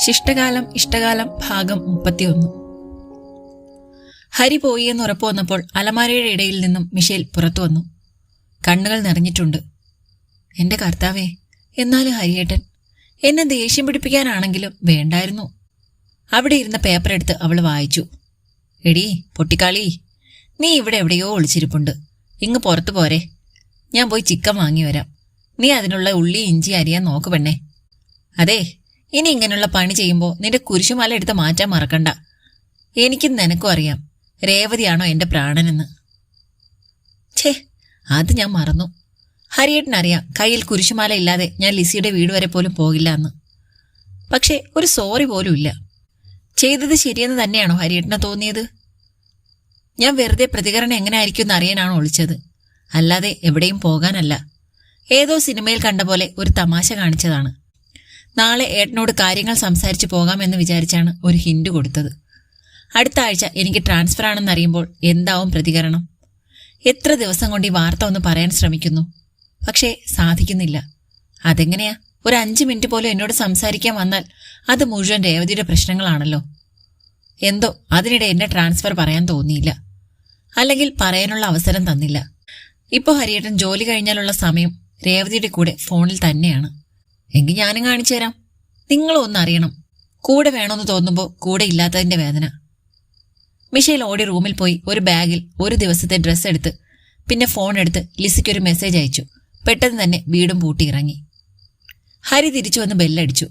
ശിഷ്ടകാലം ഇഷ്ടകാലം ഭാഗം മുപ്പത്തിയൊന്ന്. ഹരി പോയി എന്ന് ഉറപ്പു വന്നപ്പോൾ അലമാരയുടെ ഇടയിൽ നിന്നും മിഷേൽ പുറത്തു വന്നു. കണ്ണുകൾ നിറഞ്ഞിട്ടുണ്ട്. എന്റെ കർത്താവേ എന്നാലും ഹരിയേട്ടൻ എന്നെ ദേഷ്യം പിടിപ്പിക്കാനാണെങ്കിലും വേണ്ടായിരുന്നു. അവിടെ ഇരുന്ന പേപ്പർ എടുത്ത് അവൾ വായിച്ചു. എടീ പൊട്ടിക്കാളി നീ ഇവിടെ എവിടെയോ ഒളിച്ചിരിപ്പുണ്ട്. ഇങ്ങ് പുറത്തു പോരെ. ഞാൻ പോയി ചിക്കൻ വാങ്ങി വരാം. നീ അതിനുള്ള ഉള്ളി ഇഞ്ചി അരിയാൻ നോക്ക് പെണ്ണേ. അതെ ഇനി ഇങ്ങനെയുള്ള പണി ചെയ്യുമ്പോൾ നിന്റെ കുരിശുമാല എടുത്ത് മാറ്റാൻ മറക്കണ്ട. എനിക്കും നിനക്കും അറിയാം. രേവതിയാണോ എന്റെ പ്രാണനെന്ന്. ഛേ അത് ഞാൻ മറന്നു. ഹരിയേട്ടനറിയാം കയ്യിൽ കുരിശുമാല ഇല്ലാതെ ഞാൻ ലിസിയുടെ വീട് വരെ പോലും പോകില്ല എന്ന് പക്ഷേ ഒരു സോറി പോലും ഇല്ല. ചെയ്തത് ശരിയെന്ന് തന്നെയാണോ ഹരിയേട്ടന് തോന്നിയത്? ഞാൻ വെറുതെ പ്രതികരണം എങ്ങനെ ആയിരിക്കും എന്ന് അറിയാനാണോ ഒളിച്ചത് അല്ലാതെ എവിടെയും പോകാനല്ല. ഏതോ സിനിമയിൽ കണ്ട പോലെ ഒരു തമാശ കാണിച്ചതാണ്. നാളെ ഏട്ടനോട് കാര്യങ്ങൾ സംസാരിച്ചു പോകാമെന്ന് വിചാരിച്ചാണ് ഒരു ഹിന്റ് കൊടുത്തത്. അടുത്ത ആഴ്ച എനിക്ക് ട്രാൻസ്ഫർ ആണെന്ന് അറിയുമ്പോൾ എന്താവും പ്രതികരണം? എത്ര ദിവസം കൊണ്ട് ഈ വാർത്ത ഒന്ന് പറയാൻ ശ്രമിക്കുന്നു? പക്ഷേ സാധിക്കുന്നില്ല. അതെങ്ങനെയാ? ഒരു അഞ്ച് മിനിറ്റ് പോലും എന്നോട് സംസാരിക്കാൻ വന്നാൽ അത് മുഴുവൻ രേവതിയുടെ പ്രശ്നങ്ങളാണല്ലോ. എന്തോ അതിനിടെ എന്നെ ട്രാൻസ്ഫർ പറയാൻ തോന്നിയില്ല. അല്ലെങ്കിൽ പറയാനുള്ള അവസരം തന്നില്ല. ഇപ്പോൾ ഹരിയേട്ടൻ ജോലി കഴിഞ്ഞാലുള്ള സമയം രേവതിയുടെ കൂടെ ഫോണിൽ തന്നെയാണ്. എങ്കിൽ ഞാനും കാണിച്ചു തരാം. നിങ്ങളും ഒന്ന് അറിയണം. കൂടെ വേണമെന്ന് തോന്നുമ്പോൾ കൂടെ ഇല്ലാത്തതിന്റെ വേദന. മിഷേൽ ഓടി റൂമിൽ പോയി ഒരു ബാഗിൽ ഒരു ദിവസത്തെ ഡ്രസ്സ് എടുത്ത് പിന്നെ ഫോൺ എടുത്ത് ലിസിക്കൊരു മെസ്സേജ് അയച്ചു. പെട്ടെന്ന് തന്നെ വീടും പൂട്ടി ഇറങ്ങി. ഹരി തിരിച്ചു വന്ന് ബെല്ലടിച്ചു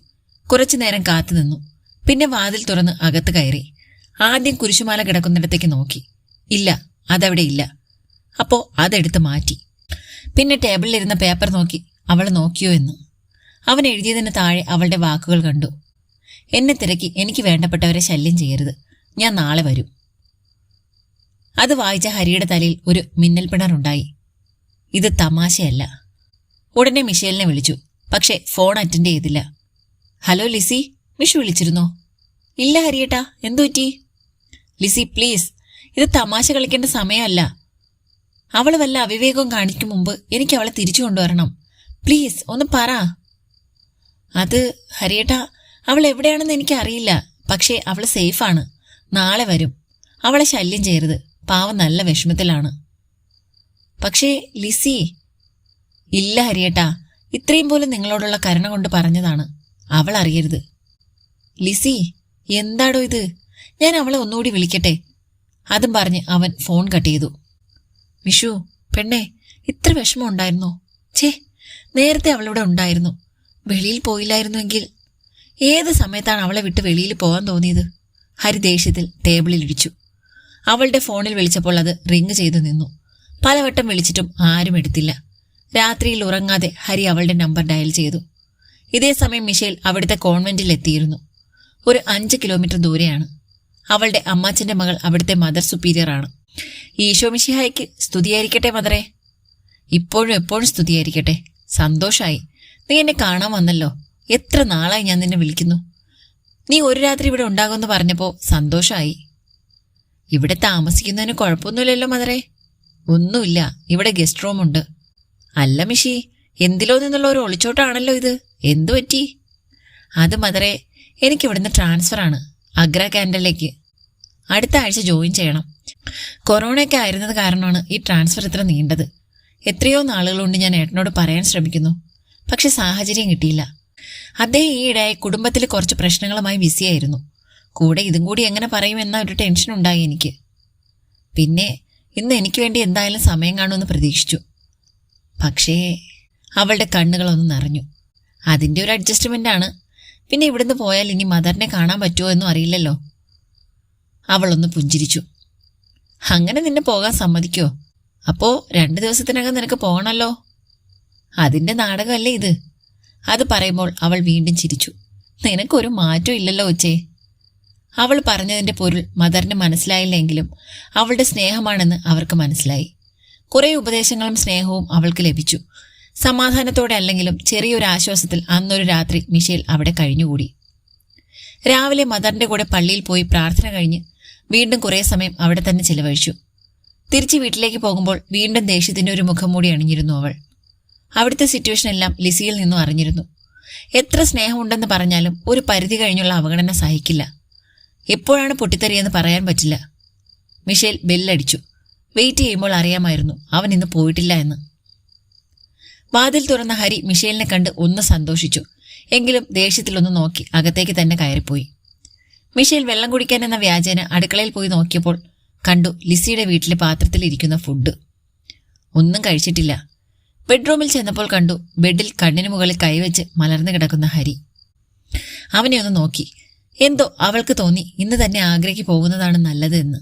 കുറച്ചു നേരം കാത്തു നിന്നു. പിന്നെ വാതിൽ തുറന്ന് അകത്ത് കയറി. ആദ്യം കുരിശുമാല കിടക്കുന്നിടത്തേക്ക് നോക്കി. ഇല്ല അതവിടെ ഇല്ല. അപ്പോ അതെടുത്ത് മാറ്റി. പിന്നെ ടേബിളിലിരുന്ന പേപ്പർ നോക്കി അവൾ നോക്കിയോ എന്ന്. അവൻ എഴുതിയതിന് താഴെ അവളുടെ വാക്കുകൾ കണ്ടു. എന്നെ തിരക്കി എനിക്ക് വേണ്ടപ്പെട്ടവരെ ശല്യം ചെയ്യരുത്. ഞാൻ നാളെ വരും. അത് വായിച്ച ഹരിയുടെ തലയിൽ ഒരു മിന്നൽ പിണറുണ്ടായി. ഇത് തമാശയല്ല. ഉടനെ മിഷേലിനെ വിളിച്ചു. പക്ഷെ ഫോൺ അറ്റൻഡ് ചെയ്തില്ല. Hello Lizzy. മിഷു വിളിച്ചിരുന്നോ? ഇല്ല ഹരിയേട്ടാ. എന്തു പറ്റി ലിസി പ്ലീസ്. ഇത് തമാശ കളിക്കേണ്ട സമയമല്ല. അവൾ വല്ല അവിവേകവും കാണിക്കും മുമ്പ് എനിക്ക് അവളെ തിരിച്ചു കൊണ്ടുവരണം. പ്ലീസ് ഒന്ന് പറ. അത് ഹരിയേട്ടാ അവൾ എവിടെയാണെന്ന് എനിക്ക് അറിയില്ല. പക്ഷേ അവൾ സേഫാണ്. നാളെ വരും. അവളെ ശല്യം ചെയ്യരുത്. പാവം നല്ല വിഷമത്തിലാണ്. പക്ഷേ ലിസി. ഇല്ല ഹരിയേട്ടാ ഇത്രയും പോലും നിങ്ങളോടുള്ള കരുണ കൊണ്ട് പറഞ്ഞതാണ്. അവൾ അറിയരുത്. ലിസി എന്താടോ ഇത്? ഞാൻ അവളെ ഒന്നുകൂടി വിളിക്കട്ടെ? അതും പറഞ്ഞ് അവൻ ഫോൺ കട്ട് ചെയ്തു. മിഷു പെണ്ണെ ഇത്ര വിഷമം ഉണ്ടായിരുന്നോ ഛേ നേരത്തെ അവളിവിടെ ഉണ്ടായിരുന്നു. വെളിയിൽ പോയില്ലായിരുന്നുവെങ്കിൽ ഏത് സമയത്താണ് അവളെ വിട്ട് വെളിയിൽ പോകാൻ തോന്നിയത്? ഹരി ദേഷ്യത്തിൽ ടേബിളിൽ ഇടിച്ചു അവളുടെ ഫോണിൽ വിളിച്ചപ്പോൾ അത് റിങ് ചെയ്തു നിന്നു. പലവട്ടം വിളിച്ചിട്ടും ആരും എടുത്തില്ല. രാത്രിയിൽ ഉറങ്ങാതെ ഹരി അവളുടെ നമ്പർ ഡയൽ ചെയ്തു. ഇതേ സമയം മിഷേൽ അവിടുത്തെ കോൺവെന്റിൽ എത്തിയിരുന്നു. ഒരു അഞ്ച് കിലോമീറ്റർ ദൂരെയാണ്. അവളുടെ അമ്മാച്ചന്റെ മകൾ അവിടുത്തെ മദർ സുപ്പീരിയർ ആണ്. ഈശോ മിഷിഹായ്ക്ക് സ്തുതിയായിരിക്കട്ടെ മദറെ. ഇപ്പോഴും എപ്പോഴും സ്തുതിയായിരിക്കട്ടെ. സന്തോഷായി. നീ എന്നെ കാണാൻ വന്നല്ലോ. എത്ര നാളായി ഞാൻ നിന്നെ വിളിക്കുന്നു. നീ ഒരു രാത്രി ഇവിടെ ഉണ്ടാകുമെന്ന് പറഞ്ഞപ്പോൾ സന്തോഷമായി ഇവിടെ താമസിക്കുന്നതിന് കുഴപ്പമൊന്നുമില്ലല്ലോ മദറെ. ഒന്നുമില്ല. ഇവിടെ ഗസ്റ്റ് റൂം ഉണ്ട് അല്ല മിഷി എന്തിലോ നിന്നുള്ള ഒരു ഒളിച്ചോട്ടാണല്ലോ ഇത്. എന്തു പറ്റി? അത് മദറെ എനിക്കിവിടുന്ന് ട്രാൻസ്ഫറാണ് അഗ്ര കാൻഡലിലേക്ക് അടുത്ത ആഴ്ച ജോയിൻ ചെയ്യണം. കൊറോണയൊക്കെ ആയിരുന്നത് കാരണമാണ് ഈ ട്രാൻസ്ഫർ ഇത്ര നീണ്ടത്. എത്രയോ നാളുകളുണ്ട് ഞാൻ ഏട്ടനോട് പറയാൻ ശ്രമിക്കുന്നു. പക്ഷെ സാഹചര്യം കിട്ടിയില്ല. അദ്ദേഹം ഈയിടെയായി കുടുംബത്തിൽ കുറച്ച് പ്രശ്നങ്ങളുമായി ബിസിയായിരുന്നു കൂടെ ഇതും കൂടി എങ്ങനെ പറയുമെന്ന ഒരു ടെൻഷൻ ഉണ്ടായി എനിക്ക്. പിന്നെ ഇന്ന് എനിക്ക് വേണ്ടി എന്തായാലും സമയം കാണുമെന്ന് പ്രതീക്ഷിച്ചു. പക്ഷേ അവളുടെ കണ്ണുകളൊന്ന് നിറഞ്ഞു. അതിന്റെ ഒരു അഡ്ജസ്റ്റ്മെന്റ് ആണ്. പിന്നെ ഇവിടുന്ന് പോയാൽ ഇനി മദറിനെ കാണാൻ പറ്റുമോ എന്നും അറിയില്ലല്ലോ. അവളൊന്ന് പുഞ്ചിരിച്ചു. അങ്ങനെ നിന്നെ പോകാൻ സമ്മതിക്കോ അപ്പോ രണ്ടു ദിവസത്തിനകം നിനക്ക് പോകണല്ലോ? അതിന്റെ നാടകമല്ലേ ഇത്? അത് പറയുമ്പോൾ അവൾ വീണ്ടും ചിരിച്ചു. നിനക്കൊരു മാറ്റം ഇല്ലല്ലോ ഒച്ചേ അവൾ പറഞ്ഞതിന്റെ പൊരുൾ മദറിന് മനസ്സിലായില്ലെങ്കിലും അവളുടെ സ്നേഹമാണെന്ന് അവർക്ക് മനസ്സിലായി. കുറെ ഉപദേശങ്ങളും സ്നേഹവും അവൾക്ക് ലഭിച്ചു. സമാധാനത്തോടെ അല്ലെങ്കിലും ചെറിയൊരു ആശ്വാസത്തിൽ അന്നൊരു രാത്രി മിഷേൽ അവിടെ കഴിഞ്ഞുകൂടി. രാവിലെ മദറിന്റെ കൂടെ പള്ളിയിൽ പോയി പ്രാർത്ഥന കഴിഞ്ഞ് വീണ്ടും കുറേ സമയം അവിടെ തന്നെ ചിലവഴിച്ചു. തിരിച്ച് വീട്ടിലേക്ക് പോകുമ്പോൾ വീണ്ടും ദേഷ്യത്തിന്റെ ഒരു മുഖം മൂടി അണിഞ്ഞിരുന്നു അവൾ. അവിടുത്തെ സിറ്റുവേഷൻ എല്ലാം ലിസിയിൽ നിന്നും അറിഞ്ഞിരുന്നു. എത്ര സ്നേഹമുണ്ടെന്ന് പറഞ്ഞാലും ഒരു പരിധി കഴിഞ്ഞുള്ള അവഗണന സഹിക്കില്ല. എപ്പോഴാണ് പൊട്ടിത്തെറിയെന്ന് പറയാൻ പറ്റില്ല. മിഷേൽ ബെല്ലടിച്ചു. വെയിറ്റ് ചെയ്യുമ്പോൾ അറിയാമായിരുന്നു അവൻ ഇന്ന് പോയിട്ടില്ല എന്ന്. വാതിൽ തുറന്ന ഹരി മിഷേലിനെ കണ്ട് ഒന്ന് സന്തോഷിച്ചു. എങ്കിലും ദേഷ്യത്തിലൊന്ന് നോക്കി അകത്തേക്ക് തന്നെ കയറിപ്പോയി. മിഷേൽ വെള്ളം കുടിക്കാൻ എന്ന വ്യാജേന അടുക്കളയിൽ പോയി നോക്കിയപ്പോൾ കണ്ടു ലിസിയുടെ വീട്ടിലെ പാത്രത്തിൽ ഇരിക്കുന്ന ഫുഡ് ഒന്നും കഴിച്ചിട്ടില്ല. ബെഡ്റൂമിൽ ചെന്നപ്പോൾ കണ്ടു ബെഡിൽ കണ്ണിന് മുകളിൽ കൈവച്ച് മലർന്നു കിടക്കുന്ന ഹരി. അവനെ ഒന്ന് നോക്കി. എന്തോ അവൾക്ക് തോന്നി ഇന്ന് തന്നെ ആഗ്രയ്ക്ക് പോകുന്നതാണ് നല്ലത് എന്ന്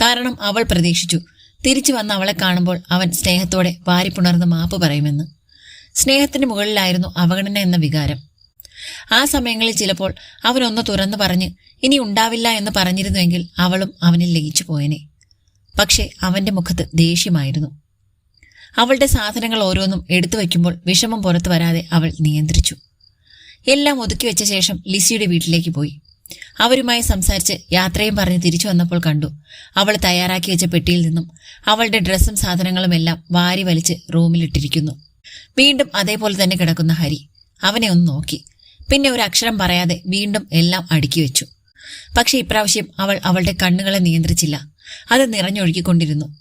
കാരണം അവൾ പ്രതീക്ഷിച്ചു. തിരിച്ചു വന്ന അവളെ കാണുമ്പോൾ അവൻ സ്നേഹത്തോടെ വാരിപ്പുണർന്ന് മാപ്പ് പറയുമെന്ന്. സ്നേഹത്തിന് മുകളിലായിരുന്നു അവഗണന എന്ന വികാരം. ആ സമയങ്ങളിൽ ചിലപ്പോൾ അവനൊന്ന് തുറന്നു പറഞ്ഞ് ഇനി ഉണ്ടാവില്ല എന്ന് പറഞ്ഞിരുന്നുവെങ്കിൽ അവളും അവനിൽ ലയിച്ചു പോയനെ. പക്ഷേ അവന്റെ മുഖത്ത് ദേഷ്യമായിരുന്നു. അവളുടെ സാധനങ്ങൾ ഓരോന്നും എടുത്തു വയ്ക്കുമ്പോൾ വിഷമം പുറത്തു വരാതെ അവൾ നിയന്ത്രിച്ചു. എല്ലാം ഒതുക്കി വെച്ച ശേഷം ലിസിയുടെ വീട്ടിലേക്ക് പോയി. അവരുമായി സംസാരിച്ച് യാത്രയും പറഞ്ഞ് തിരിച്ചു വന്നപ്പോൾ കണ്ടു. അവൾ തയ്യാറാക്കി വെച്ച പെട്ടിയിൽ നിന്നും അവളുടെ ഡ്രസ്സും സാധനങ്ങളും എല്ലാം വാരി വലിച്ച് റൂമിലിട്ടിരിക്കുന്നു. വീണ്ടും അതേപോലെ തന്നെ കിടക്കുന്ന ഹരി. അവനെ ഒന്ന് നോക്കി. പിന്നെ ഒരു അക്ഷരം പറയാതെ വീണ്ടും എല്ലാം അടുക്കി വെച്ചു. പക്ഷെ ഇപ്രാവശ്യം അവൾ അവളുടെ കണ്ണുകളെ നിയന്ത്രിച്ചില്ല. അത് നിറഞ്ഞൊഴുകിക്കൊണ്ടിരുന്നു.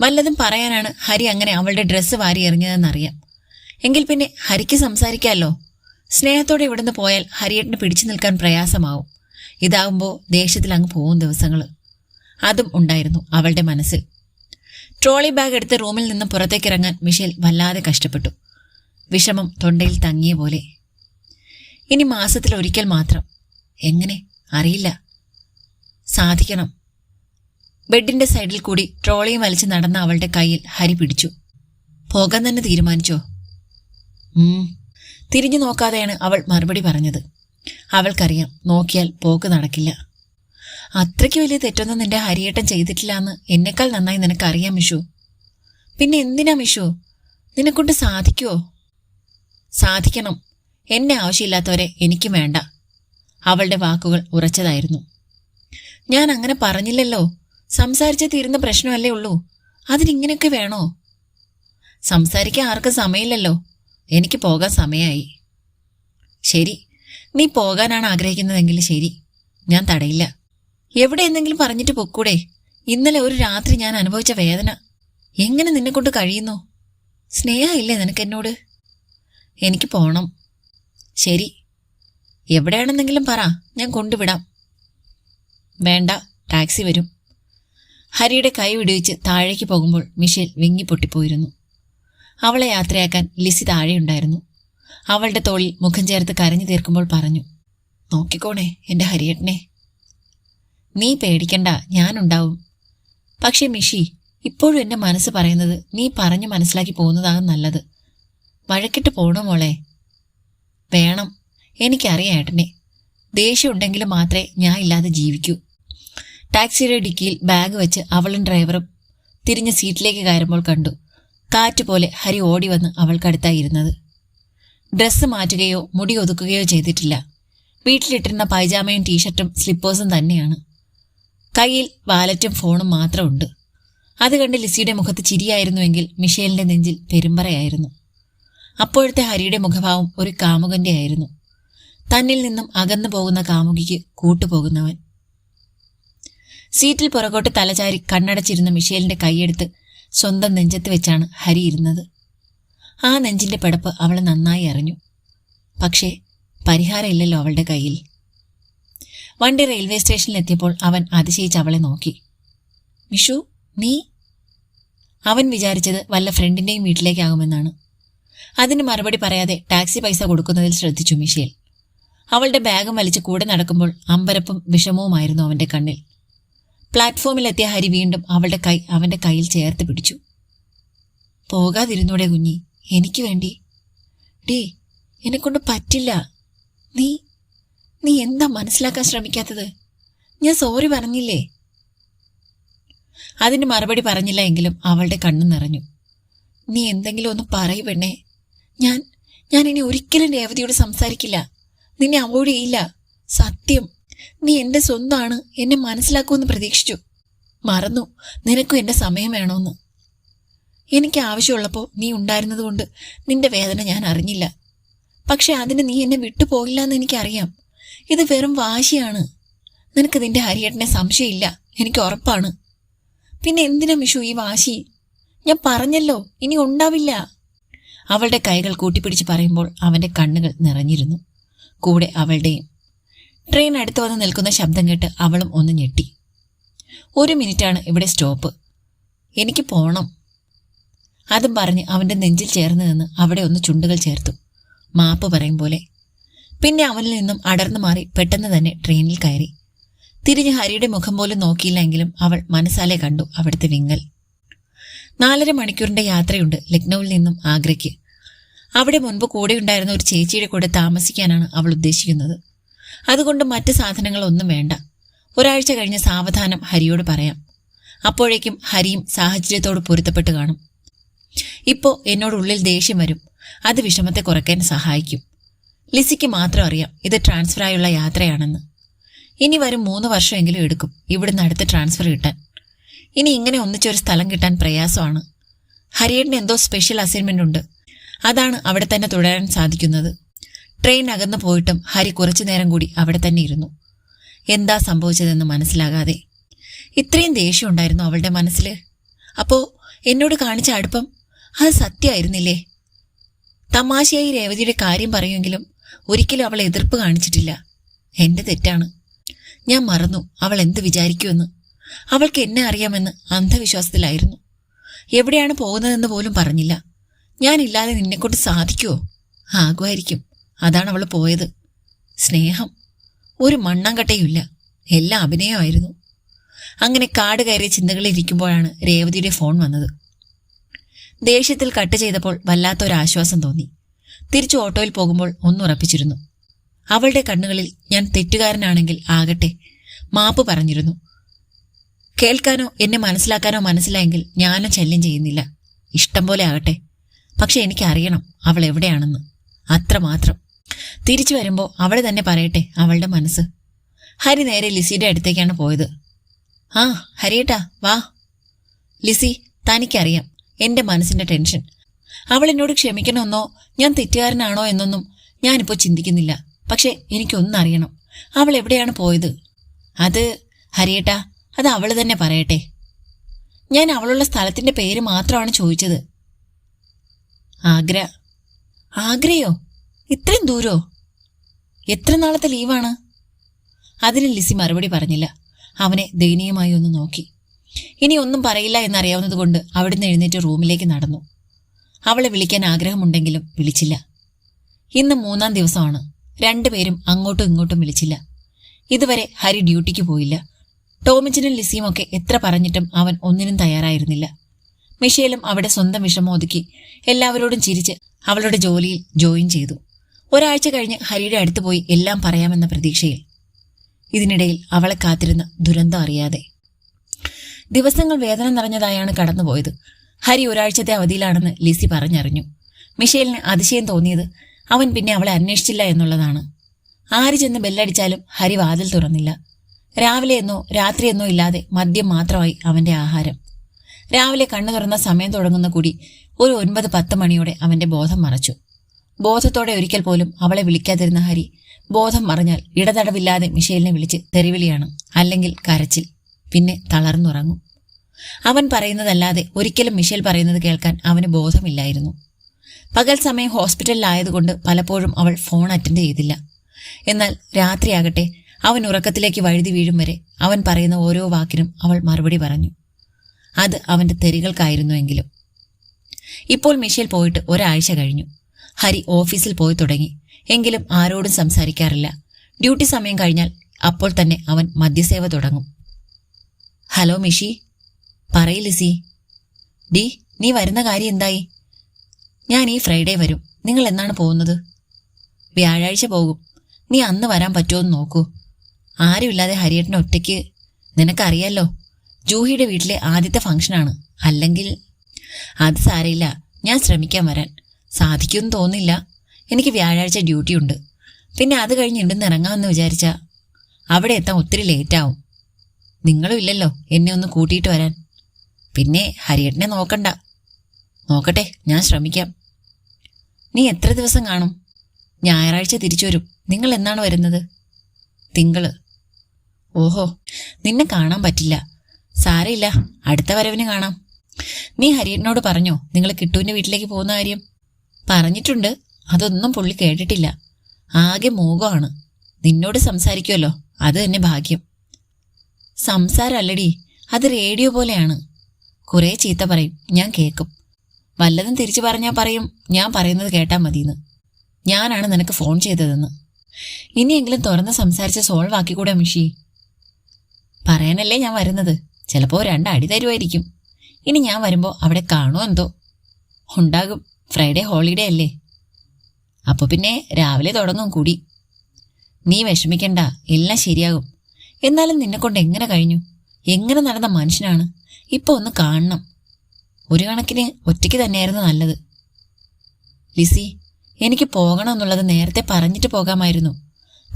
വല്ലതും പറയാനാണ് ഹരി അങ്ങനെ അവളുടെ ഡ്രസ്സ് വാരി എറിഞ്ഞതെന്നറിയാം. എങ്കിൽ പിന്നെ ഹരിക്ക് സംസാരിക്കാമല്ലോ സ്നേഹത്തോടെ ഇവിടുന്ന് പോയാൽ ഹരിയേട്ടന് പിടിച്ചു നിൽക്കാൻ പ്രയാസമാവും. ഇതാവുമ്പോൾ ദേഷ്യത്തിൽ അങ്ങ് പോകും ദിവസങ്ങൾ അതും ഉണ്ടായിരുന്നു അവളുടെ മനസ്സിൽ. ട്രോളി ബാഗ് എടുത്ത് റൂമിൽ നിന്ന് പുറത്തേക്കിറങ്ങാൻ മിഷേൽ വല്ലാതെ കഷ്ടപ്പെട്ടു. വിഷമം തൊണ്ടയിൽ തങ്ങിയ പോലെ. ഇനി മാസത്തിൽ ഒരിക്കൽ മാത്രം. എങ്ങനെ? അറിയില്ല. സാധിക്കണം. ബെഡിന്റെ സൈഡിൽ കൂടി ട്രോളിയും വലിച്ച് നടന്ന അവളുടെ കയ്യിൽ ഹരി പിടിച്ചു. പോകാൻ തന്നെ തീരുമാനിച്ചോ? തിരിഞ്ഞു നോക്കാതെയാണ് അവൾ മറുപടി പറഞ്ഞത്. അവൾക്കറിയാം നോക്കിയാൽ പോക്ക് നടക്കില്ല. അത്രയ്ക്ക് വലിയ തെറ്റൊന്നും നിന്റെ ഹരിയേട്ടൻ ചെയ്തിട്ടില്ല എന്ന് എന്നെക്കാൾ നന്നായി നിനക്കറിയാം മിഷു. പിന്നെ എന്തിനാ മിഷു? നിന്നെക്കൊണ്ട് സാധിക്കുമോ സാധിക്കണം. എന്നെ ആവശ്യമില്ലാത്തവരെ എനിക്ക് വേണ്ട. അവളുടെ വാക്കുകൾ ഉറച്ചതായിരുന്നു. ഞാൻ അങ്ങനെ പറഞ്ഞില്ലല്ലോ. സംസാരിച്ച് തീരുന്ന പ്രശ്നമല്ലേ ഉള്ളൂ. അതിനിങ്ങനെയൊക്കെ വേണോ? സംസാരിക്കാൻ ആർക്കും സമയമില്ലല്ലോ. എനിക്ക് പോകാൻ സമയമായി. ശരി നീ പോകാനാണ് ആഗ്രഹിക്കുന്നതെങ്കിൽ ശരി. ഞാൻ തടയില്ല. എവിടെ എന്തെങ്കിലും പറഞ്ഞിട്ട് പൊക്കൂടെ. ഇന്നലെ ഒരു രാത്രി ഞാൻ അനുഭവിച്ച വേദന. എങ്ങനെ നിന്നെക്കൊണ്ട് കഴിയുന്നു? സ്നേഹമില്ലേ നിനക്ക് എന്നോട്? എനിക്ക് പോണം. ശരി. എവിടെയാണെന്നെങ്കിലും പറ. ഞാൻ കൊണ്ടുവിടാം. വേണ്ട. ടാക്സി വരും. ഹരിയുടെ കൈ വിടുവിച്ച് താഴേക്ക് പോകുമ്പോൾ മിഷേൽ വിങ്ങി പൊട്ടിപ്പോയിരുന്നു അവളെ യാത്രയാക്കാൻ ലിസി താഴെയുണ്ടായിരുന്നു. അവളുടെ തോളിൽ മുഖം ചേർത്ത് കരഞ്ഞു തീർക്കുമ്പോൾ പറഞ്ഞു നോക്കിക്കോണേ എന്റെ ഹരിയേട്ടനെ. നീ പേടിക്കണ്ട ഞാനുണ്ടാവും. പക്ഷേ മിഷി ഇപ്പോഴും എന്റെ മനസ്സ് പറയുന്നത് നീ പറഞ്ഞു മനസ്സിലാക്കി പോകുന്നതാണ് നല്ലത്. വഴക്കിട്ട് പോണോ മോളെ? വേണം. എനിക്കറിയാം ഏട്ടനെ. ദേഷ്യമുണ്ടെങ്കിൽ മാത്രമേ ഞാൻ ഇല്ലാതെ ജീവിക്കൂ. ടാക്സിയുടെ ഡിക്കിയിൽ ബാഗ് വെച്ച് അവളും ഡ്രൈവറും തിരിഞ്ഞ് സീറ്റിലേക്ക് കയറുമ്പോൾ കണ്ടു. കാറ്റ് പോലെ ഹരി ഓടി വന്ന് അവൾക്കടുത്തായി ഇരുന്നത് ഡ്രസ്സ് മാറ്റുകയോ മുടി ഒതുക്കുകയോ ചെയ്തിട്ടില്ല. വീട്ടിലിട്ടിരുന്ന പൈജാമയും ടീഷർട്ടും സ്ലിപ്പേഴ്സും തന്നെയാണ്. കയ്യിൽ വാലറ്റും ഫോണും മാത്രമുണ്ട്. അത് കണ്ട് ലിസിയുടെ മുഖത്ത് ചിരിയായിരുന്നുവെങ്കിൽ മിഷേലിന്റെ നെഞ്ചിൽ പെരുമ്പറയായിരുന്നു. അപ്പോഴത്തെ ഹരിയുടെ മുഖഭാവം ഒരു കാമുകന്റെ ആയിരുന്നു. തന്നിൽ നിന്നും അകന്നു പോകുന്ന കാമുകിക്ക് കൂട്ടുപോകുന്നവൻ. സീറ്റിൽ പുറകോട്ട് തലചാരി കണ്ണടച്ചിരുന്ന മിഷേലിന്റെ കൈയെടുത്ത് സ്വന്തം നെഞ്ചത്ത് വെച്ചാണ് ഹരി ഇരുന്നത്. ആ നെഞ്ചിന്റെ പടപ്പ് അവൾ നന്നായി അറിഞ്ഞു. പക്ഷേ പരിഹാരമില്ലല്ലോ അവളുടെ കയ്യിൽ. വണ്ടി റെയിൽവേ സ്റ്റേഷനിലെത്തിയപ്പോൾ അവൻ അതിശയിച്ച് അവളെ നോക്കി. മിഷു നീ? അവൻ വിചാരിച്ചത് വല്ല ഫ്രണ്ടിന്റെയും വീട്ടിലേക്കാകുമെന്നാണ്. അതിന് മറുപടി പറയാതെ ടാക്സി പൈസ കൊടുക്കുന്നതിൽ ശ്രദ്ധിച്ചു മിഷേൽ. അവളുടെ ബാഗ് വലിച്ച് കൂടെ നടക്കുമ്പോൾ അമ്പരപ്പും വിഷമവുമായിരുന്നു അവന്റെ കണ്ണിൽ. പ്ലാറ്റ്ഫോമിലെത്തിയ ഹരി വീണ്ടും അവളുടെ കൈ അവന്റെ കയ്യിൽ ചേർത്ത് പിടിച്ചു. പോകാതിരുന്നൂടെ കുഞ്ഞി എനിക്ക് വേണ്ടി. ഡേ എന്നെക്കൊണ്ട് പറ്റില്ല. നീ നീ എന്താ മനസ്സിലാക്കാൻ ശ്രമിക്കാത്തത്? ഞാൻ സോറി പറഞ്ഞില്ലേ? അതിന് മറുപടി പറഞ്ഞില്ല എങ്കിലും അവളുടെ കണ്ണു നിറഞ്ഞു. നീ എന്തെങ്കിലും ഒന്ന് പറയൂ പെണ്ണേ. ഞാൻ ഞാൻ ഇനി ഒരിക്കലും രേവതിയോട് സംസാരിക്കില്ല. നിന്നെ അവോയ്ഡ് ചെയ്യില്ല. സത്യം. നീ എന്റെ സ്വന്തമാണ് എന്നെ മനസ്സിലാക്കുമെന്ന് പ്രതീക്ഷിച്ചു. മറന്നു. നിനക്കും എന്റെ സമയം വേണമെന്ന് എനിക്ക് ആവശ്യമുള്ളപ്പോൾ നീ ഉണ്ടായിരുന്നതുകൊണ്ട് നിന്റെ വേദന ഞാൻ അറിഞ്ഞില്ല. പക്ഷെ അതിന് നീ എന്നെ വിട്ടുപോകില്ല എന്ന് എനിക്കറിയാം. ഇത് വെറും വാശിയാണ്. നിനക്ക് നിന്റെ ഹരിയേട്ടനെ സംശയമില്ല. എനിക്ക് ഉറപ്പാണ്. പിന്നെ എന്തിനാ മിഷു ഈ വാശി? ഞാൻ പറഞ്ഞല്ലോ ഇനി ഉണ്ടാവില്ല. അവളുടെ കൈകൾ കൂട്ടിപ്പിടിച്ച് പറയുമ്പോൾ അവന്റെ കണ്ണുകൾ നിറഞ്ഞിരുന്നു. കൂടെ അവളുടെയും ട്രെയിൻ അടുത്ത് വന്ന് നിൽക്കുന്ന ശബ്ദം കേട്ട് അവളും ഒന്ന് ഞെട്ടി. ഒരു മിനിറ്റാണ് ഇവിടെ സ്റ്റോപ്പ്. എനിക്ക് പോണം. അതും പറഞ്ഞ് അവന്റെ നെഞ്ചിൽ ചേർന്ന് നിന്ന് അവിടെ ഒന്ന് ചുണ്ടുകൾ ചേർത്തു. മാപ്പ് പറയും പോലെ. പിന്നെ അവനിൽ നിന്നും അടർന്നു മാറി പെട്ടെന്ന് തന്നെ ട്രെയിനിൽ കയറി. തിരിഞ്ഞ് ഹരിയുടെ മുഖം പോലും നോക്കിയില്ലെങ്കിലും അവൾ മനസ്സാലെ കണ്ടു അവിടുത്തെ വിങ്ങൽ. നാലര മണിക്കൂറിന്റെ യാത്രയുണ്ട് ലക്നൌവിൽ നിന്നും ആഗ്രയ്ക്ക്. അവിടെ മുൻപ് കൂടെ ഉണ്ടായിരുന്ന ഒരു ചേച്ചിയുടെ കൂടെ താമസിക്കാനാണ് അവൾ ഉദ്ദേശിക്കുന്നത്. അതുകൊണ്ട് മറ്റ് സാധനങ്ങളൊന്നും വേണ്ട. ഒരാഴ്ച കഴിഞ്ഞ് സാവധാനം ഹരിയോട് പറയാം. അപ്പോഴേക്കും ഹരിയും സാഹചര്യത്തോട് പൊരുത്തപ്പെട്ട് കാണും. ഇപ്പോ എന്നോട് ഉള്ളിൽ ദേഷ്യം വരും. അത് വിഷമത്തെ കുറയ്ക്കാൻ സഹായിക്കും. ലിസിക്ക് മാത്രം അറിയാം ഇത് ട്രാൻസ്ഫറായുള്ള യാത്രയാണെന്ന്. ഇനി വരും മൂന്ന് വർഷമെങ്കിലും എടുക്കും. ഇവിടുന്ന് അടുത്ത് ട്രാൻസ്ഫർ കിട്ടാൻ. ഇനി ഇങ്ങനെ ഒന്നിച്ചൊരു സ്ഥലം കിട്ടാൻ പ്രയാസമാണ്. ഹരിയേട്ടന് എന്തോ സ്പെഷ്യൽ അസൈൻമെന്റ് ഉണ്ട്. അതാണ് അവിടെ തന്നെ തുടരാൻ സാധിക്കുന്നത്. ട്രെയിൻ അകന്നു പോയിട്ടും ഹരി കുറച്ചു നേരം കൂടി അവിടെ തന്നെ ഇരുന്നു. എന്താ സംഭവിച്ചതെന്ന് മനസ്സിലാകാതെ. ഇത്രയും ദേഷ്യം ഉണ്ടായിരുന്നു അവളുടെ മനസ്സിൽ അപ്പോ എന്നോട് കാണിച്ച അടുപ്പം അത് സത്യമായിരുന്നില്ലേ? തമാശയായി രേവതിയുടെ കാര്യം പറയുമെങ്കിലും ഒരിക്കലും അവൾ എതിർപ്പ് കാണിച്ചിട്ടില്ല. എന്റെ തെറ്റാണ്. ഞാൻ മറന്നു. അവൾ എന്ത് വിചാരിക്കുമെന്ന്. അവൾക്ക് എന്നെ അറിയാമെന്ന് അന്ധവിശ്വാസത്തിലായിരുന്നു. എവിടെയാണ് പോകുന്നതെന്ന് പോലും പറഞ്ഞില്ല. ഞാനില്ലാതെ നിന്നെക്കൊണ്ട് സാധിക്കുമോ ആകുമായിരിക്കും. അതാണ് അവൾ പോയത്. സ്നേഹം. ഒരു മണ്ണാങ്കട്ടയുമില്ല. എല്ലാം അഭിനയമായിരുന്നു. അങ്ങനെ കാട് കയറിയ ചിന്തകളിൽ ഇരിക്കുമ്പോഴാണ് രേവതിയുടെ ഫോൺ വന്നത്. ദേഷ്യത്തിൽ കട്ട് ചെയ്തപ്പോൾ വല്ലാത്തൊരാശ്വാസം തോന്നി. തിരിച്ചു ഓട്ടോയിൽ പോകുമ്പോൾ ഒന്നുറപ്പിച്ചിരുന്നു അവളുടെ കണ്ണുകളിൽ ഞാൻ തെറ്റുകാരനാണെങ്കിൽ ആകട്ടെ മാപ്പ് പറഞ്ഞിരുന്നു. കേൾക്കാനോ എന്നെ മനസ്സിലാക്കാനോ മനസ്സിലായെങ്കിൽ ഞാനും ശല്യം ചെയ്യുന്നില്ല. ഇഷ്ടം പോലെ ആകട്ടെ. പക്ഷെ എനിക്കറിയണം അവൾ എവിടെയാണെന്ന്. അത്രമാത്രം. തിരിച്ചു വരുമ്പോൾ അവളെ തന്നെ പറയട്ടെ അവളുടെ മനസ്സ്. ഹരി നേരെ ലിസിയുടെ അടുത്തേക്കാണ് പോയത്. ആ ഹരിയേട്ടാ വാ. ലിസി തനിക്കറിയാം എന്റെ മനസ്സിന്റെ ടെൻഷൻ. അവൾ എന്നോട് ക്ഷമിക്കണമെന്നോ ഞാൻ തെറ്റുകാരനാണോ എന്നൊന്നും ഞാനിപ്പോൾ ചിന്തിക്കുന്നില്ല. പക്ഷെ എനിക്കൊന്നറിയണം അവൾ എവിടെയാണ് പോയത്? അത് ഹരിയേട്ടാ അത് അവൾ തന്നെ പറയട്ടെ. ഞാൻ അവളുള്ള സ്ഥലത്തിന്റെ പേര് മാത്രമാണ് ചോദിച്ചത്. ആഗ്ര. ആഗ്രയോ? ഇത്രയും ദൂരോ? എത്ര നാളത്തെ ലീവാണ്? അതിന് ലിസി മറുപടി പറഞ്ഞില്ല. അവനെ ദയനീയമായി ഒന്ന് നോക്കി. ഇനി ഒന്നും പറയില്ല എന്നറിയാവുന്നതുകൊണ്ട് അവിടുന്ന് എഴുന്നേറ്റ് റൂമിലേക്ക് നടന്നു. അവളെ വിളിക്കാൻ ആഗ്രഹമുണ്ടെങ്കിലും വിളിച്ചില്ല. ഇന്ന് മൂന്നാം ദിവസമാണ്. രണ്ടുപേരും അങ്ങോട്ടും ഇങ്ങോട്ടും വിളിച്ചില്ല. ഇതുവരെ ഹരി ഡ്യൂട്ടിക്ക് പോയില്ല. ടോമിച്ചിനും ലിസിയും ഒക്കെ എത്ര പറഞ്ഞിട്ടും അവൻ ഒന്നിനും തയ്യാറായിരുന്നില്ല. മിഷേലും അവിടെ സ്വന്തം വിഷമം ഒതുക്കി എല്ലാവരോടും ചിരിച്ച് അവളുടെ ജോലിയിൽ ജോയിൻ ചെയ്തു. ഒരാഴ്ച കഴിഞ്ഞ് ഹരിയുടെ അടുത്ത് പോയി എല്ലാം പറയാമെന്ന പ്രതീക്ഷയിൽ. ഇതിനിടയിൽ അവളെ കാത്തിരുന്ന ദുരന്തം അറിയാതെ. ദിവസങ്ങൾ വേദന നിറഞ്ഞതായാണ് കടന്നുപോയത്. ഹരി ഒരാഴ്ചത്തെ അവധിയിലാണെന്ന് ലിസി പറഞ്ഞറിഞ്ഞു. മിഷേലിന് അതിശയം തോന്നിയത് അവൻ പിന്നെ അവളെ അന്വേഷിച്ചില്ല എന്നുള്ളതാണ്. ആര് ചെന്ന് ബെല്ലടിച്ചാലും ഹരി വാതിൽ തുറന്നില്ല. രാവിലെ എന്നോ രാത്രിയെന്നോ ഇല്ലാതെ മദ്യം മാത്രമായി അവന്റെ ആഹാരം. രാവിലെ കണ്ണു തുറന്ന സമയം തുടങ്ങുന്ന കൂടി ഒരു ഒൻപത് പത്ത് മണിയോടെ അവന്റെ ബോധം മറച്ചു. ബോധത്തോടെ ഒരിക്കൽ പോലും അവളെ വിളിക്കാതിരുന്ന ഹരി ബോധം മറിഞ്ഞാൽ ഇടതടവില്ലാതെ മിഷേലിനെ വിളിച്ച് തെരുവിളിയാണ് അല്ലെങ്കിൽ കരച്ചിൽ. പിന്നെ തളർന്നുറങ്ങും. അവൻ പറയുന്നതല്ലാതെ ഒരിക്കലും മിഷേൽ പറയുന്നത് കേൾക്കാൻ അവന് ബോധമില്ലായിരുന്നു. പകൽ സമയം ഹോസ്പിറ്റലിലായതുകൊണ്ട് പലപ്പോഴും അവൾ ഫോൺ അറ്റൻഡ് ചെയ്തില്ല. എന്നാൽ രാത്രിയാകട്ടെ അവൻ ഉറക്കത്തിലേക്ക് വഴുതി വീഴും വരെ അവൻ പറയുന്ന ഓരോ വാക്കിനും അവൾ മറുപടി പറഞ്ഞു. അത് അവന്റെ തെറികൾക്കായിരുന്നുവെങ്കിലും ഇപ്പോൾ മിഷേൽ പോയിട്ട് ഒരാഴ്ച കഴിഞ്ഞു. ഹരി ഓഫീസിൽ പോയി തുടങ്ങി. എങ്കിലും ആരോടും സംസാരിക്കാറില്ല. ഡ്യൂട്ടി സമയം കഴിഞ്ഞാൽ അപ്പോൾ തന്നെ അവൻ മദ്യസേവ തുടങ്ങും. ഹലോ മിഷി. പറയില്ല ലിസി. ഡി നീ വരുന്ന കാര്യം എന്തായി? ഞാൻ ഈ ഫ്രൈഡേ വരും. നിങ്ങൾ എന്നാണ് പോകുന്നത്? വ്യാഴാഴ്ച പോകും. നീ അന്ന് വരാൻ പറ്റുമോ എന്ന് നോക്കൂ. ആരുമില്ലാതെ ഹരിയേട്ടൻ ഒറ്റയ്ക്ക് നിനക്കറിയാലോ? ജൂഹിയുടെ വീട്ടിലെ ആദ്യത്തെ ഫംഗ്ഷനാണ്. അല്ലെങ്കിൽ അത് സാരയില്ല ഞാൻ ശ്രമിക്കാൻ വരാൻ. സാധിക്കുമെന്ന് തോന്നില്ല എനിക്ക് വ്യാഴാഴ്ച ഡ്യൂട്ടി ഉണ്ട് പിന്നെ അത് കഴിഞ്ഞ് ഇവിടുന്ന് ഇറങ്ങാമെന്ന് വിചാരിച്ച അവിടെ എത്താൻ ഒത്തിരി ലേറ്റാവും. നിങ്ങളും ഇല്ലല്ലോ എന്നെ ഒന്ന് കൂട്ടിയിട്ട് വരാൻ. പിന്നെ ഹരിയേട്ടനെ നോക്കണ്ട. നോക്കട്ടെ ഞാൻ ശ്രമിക്കാം. നീ എത്ര ദിവസം കാണും? ഞായറാഴ്ച തിരിച്ചു വരും. നിങ്ങൾ എന്നാണ് വരുന്നത്? തിങ്കൾ. ഓഹോ നിന്നെ കാണാൻ പറ്റില്ല. സാരയില്ല അടുത്ത വരവിന് കാണാം. നീ ഹരിയനോട് പറഞ്ഞോ നിങ്ങൾ കിട്ടുവിന്റെ വീട്ടിലേക്ക് പോകുന്ന കാര്യം? പറഞ്ഞിട്ടുണ്ട് അതൊന്നും പുള്ളി കേട്ടിട്ടില്ല. ആകെ മോഹമാണ്. നിന്നോട് സംസാരിക്കുമല്ലോ അത് തന്നെ ഭാഗ്യം. സംസാരമല്ലടി അത് റേഡിയോ പോലെയാണ്. കുറേ ചീത്ത പറയും ഞാൻ കേൾക്കും വല്ലതും തിരിച്ചു പറഞ്ഞാൽ പറയും ഞാൻ പറയുന്നത് കേട്ടാൽ മതിയെന്ന്. ഞാനാണ് നിനക്ക് ഫോൺ ചെയ്തതെന്ന്. ഇനിയെങ്കിലും തുറന്ന് സംസാരിച്ച് സോൾവ് ആക്കിക്കൂടെ മിഷി. പറയാനല്ലേ ഞാൻ വരുന്നത്? ചിലപ്പോൾ രണ്ടടി തരുമായിരിക്കും ഇനി ഞാൻ വരുമ്പോൾ അവിടെ കാണുമോ എന്തോ? ഉണ്ടാകും. ഫ്രൈഡേ ഹോളിഡേ അല്ലേ? അപ്പോൾ പിന്നെ രാവിലെ തുടങ്ങും കൂടി. നീ വിഷമിക്കണ്ട എല്ലാം ശരിയാകും. എന്നാലും നിന്നെക്കൊണ്ട് എങ്ങനെ കഴിഞ്ഞു? എങ്ങനെ നടന്ന മനുഷ്യനാണ്? ഇപ്പൊ ഒന്ന് കാണണം. ഒരു കണക്കിന് ഒറ്റയ്ക്ക് തന്നെയായിരുന്നു നല്ലത്. ലിസി എനിക്ക് പോകണം എന്നുള്ളത് നേരത്തെ പറഞ്ഞിട്ട് പോകാമായിരുന്നു.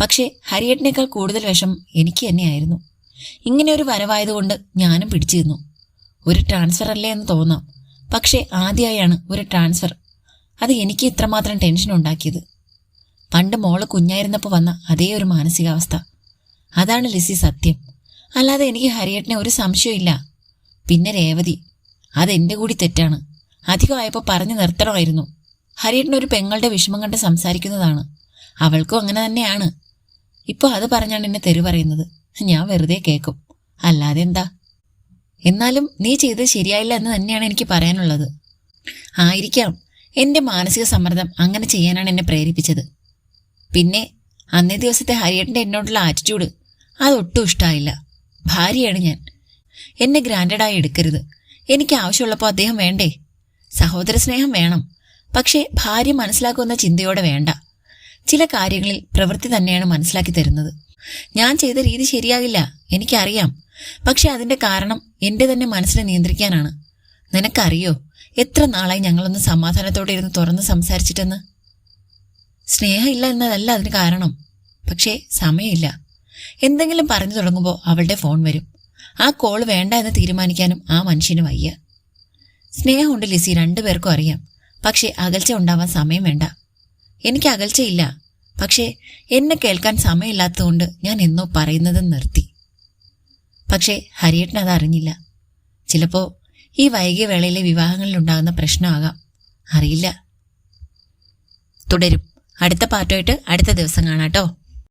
പക്ഷേ ഹരിയേട്ടിനേക്കാൾ കൂടുതൽ വിഷം എനിക്ക് തന്നെയായിരുന്നു. ഇങ്ങനെ ഒരു വരവായതുകൊണ്ട് ഞാനും പിടിച്ചിരുന്നു. ഒരു ട്രാൻസ്ഫർ അല്ലേ എന്ന് തോന്നാം. പക്ഷേ ആദ്യമായാണ് ഒരു ട്രാൻസ്ഫർ അത് എനിക്ക് ഇത്രമാത്രം ടെൻഷൻ ഉണ്ടാക്കിയത്. പണ്ട് മോൾ കുഞ്ഞായിരുന്നപ്പോൾ വന്ന അതേ ഒരു മാനസികാവസ്ഥ. അതാണ് ലിസി സത്യം. അല്ലാതെ എനിക്ക് ഹരിയേട്ടനെ ഒരു സംശയമില്ല പിന്നെ രേവതി. അതെന്റെ കൂടി തെറ്റാണ്. അധികമായപ്പോൾ പറഞ്ഞു നിർത്തണമായിരുന്നു. ഹരിയേട്ടൻ ഒരു പെങ്ങളുടെ വിഷമം കണ്ട് സംസാരിക്കുന്നതാണ്. അവൾക്കും അങ്ങനെ തന്നെയാണ്. ഇപ്പോൾ അത് പറഞ്ഞാണ് എന്നെ തെറി പറയുന്നത്. ഞാൻ വെറുതെ കേൾക്കും അല്ലാതെ എന്താ? എന്നാലും നീ ചെയ്തത് ശരിയായില്ല എന്ന് തന്നെയാണ് എനിക്ക് പറയാനുള്ളത്. ആയിരിക്കാം. എന്റെ മാനസിക സമ്മർദ്ദം അങ്ങനെ ചെയ്യാനാണ് എന്നെ പ്രേരിപ്പിച്ചത്. പിന്നെ അന്നേ ദിവസത്തെ ഹരിയേട്ടന്റെ എന്നോടുള്ള ആറ്റിറ്റ്യൂഡ് അതൊട്ടും ഇഷ്ടമായില്ല ഭാര്യയാണ് ഞാൻ. എന്നെ ഗ്രാൻഡഡായി എടുക്കരുത്. എനിക്ക് ആവശ്യമുള്ളപ്പോൾ അദ്ദേഹം വേണ്ടേ? സഹോദര സ്നേഹം വേണം. പക്ഷേ ഭാര്യ മനസ്സിലാക്കുന്ന ചിന്തയോടെ വേണ്ട. ചില കാര്യങ്ങളിൽ പ്രവൃത്തി തന്നെയാണ് മനസ്സിലാക്കി തരുന്നത്. ഞാൻ ചെയ്ത രീതി ശരിയാകില്ല. എനിക്കറിയാം. പക്ഷെ അതിന്റെ കാരണം എന്റെ തന്നെ മനസ്സിനെ നിയന്ത്രിക്കാനാണ്. നിനക്കറിയോ? എത്ര നാളായി ഞങ്ങളൊന്ന് സമാധാനത്തോടെ ഇരുന്ന് തുറന്ന് സംസാരിച്ചിട്ടെന്ന്? സ്നേഹമില്ല എന്നതല്ല അതിന് കാരണം. പക്ഷേ സമയമില്ല. എന്തെങ്കിലും പറഞ്ഞു തുടങ്ങുമ്പോൾ അവളുടെ ഫോൺ വരും. ആ കോൾ വേണ്ട എന്ന് തീരുമാനിക്കാനും ആ മനുഷ്യന് വയ്യ. സ്നേഹമുണ്ട് ലിസി രണ്ടുപേർക്കും അറിയാം. പക്ഷേ അകൽച്ച ഉണ്ടാവാൻ സമയം വേണ്ട. എനിക്ക് അകൽച്ചയില്ല. പക്ഷേ എന്നെ കേൾക്കാൻ സമയമില്ലാത്തതുകൊണ്ട് ഞാൻ എന്നോ പറയുന്നത് നിർത്തി. പക്ഷേ ഹരിയേട്ടൻ അത് അറിഞ്ഞില്ല ചിലപ്പോ ഈ വൈകിയ വേളയിലെ വിവാഹങ്ങളിൽ ഉണ്ടാകുന്ന പ്രശ്നമാകാം. അറിയില്ല. തുടരും. അടുത്ത പാട്ടുമായിട്ട് അടുത്ത ദിവസം കാണാട്ടോ